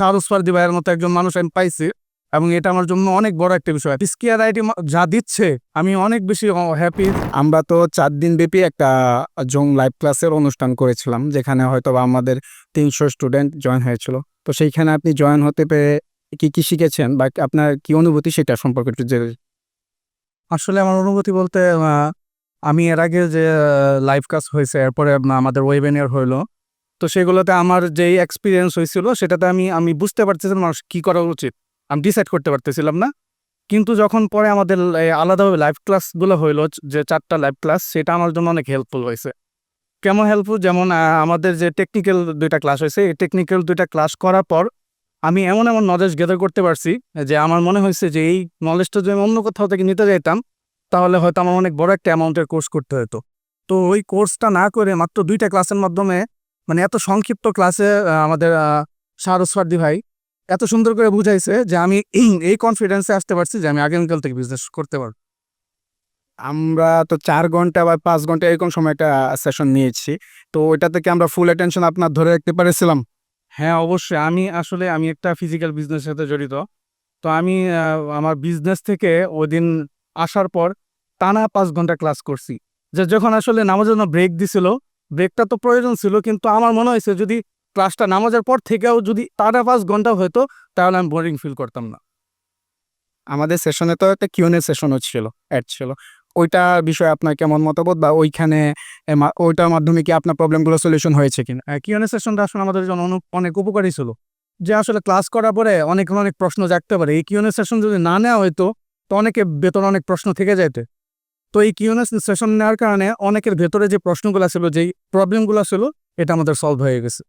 ফার্দি ভাইয়ের মতো একজন মানুষ আমি পাইছি, এবং এটা আমার জন্য অনেক বড় একটা বিষয়। স্কিয়ার আইটি যা দিচ্ছে, আমি অনেক বেশি হ্যাপি আমরা তো চার দিন ব্যাপী একটা জং লাইভ ক্লাসের অনুষ্ঠান করেছিলাম, যেখানে হয়তো আমাদের তিনশো স্টুডেন্ট জয়েন হয়েছিল। তো সেইখানে আপনি জয়েন হতে পেরে কি কি শিখেছেন? বা আপনার কি অনুভূতি সেটা সম্পর্কে একটু জেনে আসলে আমার অনুভূতি বলতে আমি এর আগে যে লাইভ কাজ হয়েছে, এরপরে আমাদের ওয়েবিনার হইল। তো সেগুলোতে আমার যেই এক্সপিরিয়েন্স হয়েছিল, সেটাতে আমি আমি বুঝতে পারতেছিলাম মানুষ কী করা উচিত। আমি ডিসাইড করতে পারতেছিলাম না। কিন্তু যখন পরে আমাদের আলাদাভাবে লাইভ ক্লাসগুলো হইল, যে চারটা লাইভ ক্লাস সেটা আমার জন্য অনেক হেল্পফুল হয়েছে। কেমন হেল্পফুল যেমন আমাদের যে টেকনিক্যাল দুইটা ক্লাস হয়েছে, এই টেকনিক্যাল দুইটা ক্লাস করার পর আমি এমন এমন নলেজ গেদার করতে পারছি, যে আমার মনে হয়েছে যে এই নলেজটা যদি আমি অন্য কোথাও থেকে নিতে যেতাম তাহলে হয়তো আমার অনেক বড় একটা অ্যামাউন্টের কোর্স করতে হতো। তো ওই কোর্সটা না করে মাত্র দুইটা ক্লাসের মাধ্যমে মানে এত সংক্ষিপ্ত ক্লাসে আমাদের ফার্দি ভাই এত সুন্দর করে বুঝাইছে যে আমি এই কনফিডেন্সে আসতে পারছি যে আমি আগামীকাল থেকে বিজনেস করতে পারব। আমরা তো চার ঘণ্টা বা পাঁচ ঘণ্টা এরকম সময় একটা সেশন নিয়েছি। তো ওইটা থেকে আমরা ফুল অ্যাটেনশন আপনার ধরে রাখতে পেরেছিলাম? হ্যাঁ অবশ্যই। আমি আসলে আমি একটা ফিজিক্যাল বিজনেসের সাথে জড়িত। তো আমি আমার বিজনেস থেকে ওই দিন আসার পর টানা পাঁচ ঘণ্টা ক্লাস করছি। যে যখন আসলে নামাজের জন্য ব্রেক দিছিল ব্রেকটা তো প্রয়োজন ছিল কিন্তু আমার মনে হয়েছে যদি ক্লাসটা নামাজের পর থেকেও যদি টানা পাঁচ ঘণ্টা হতো তাহলে আমি বোরিং ফিল করতাম না। আমাদের সেশনে তো একটা কিউএনএ সেশনও ছিল অ্যাড ছিল। ওইটা বিষয়ে আপনার কেমন মতামত বা ওইখানে ওইটার মাধ্যমে কি আপনার প্রবলেমগুলো সলিউশন হয়েছে কিনা? কিউএনএ সেশনটা আসলে আমাদের জন্য অনেক- উপকারী ছিল। যে আসলে ক্লাস করার পরে অনেক অনেক প্রশ্ন জাগতে পারে। এই কিউএনএ সেশন যদি না নেওয়া হয়তো তো অনেকে বেতন অনেক প্রশ্ন থেকে যেতে তো এই কিউনেস সেশন নেওয়ার কারণে অনেকের ভেতরে যে প্রশ্নগুলো ছিল, যেই প্রবলেমগুলো ছিল, এটা আমাদের সলভ হয়ে গেছে।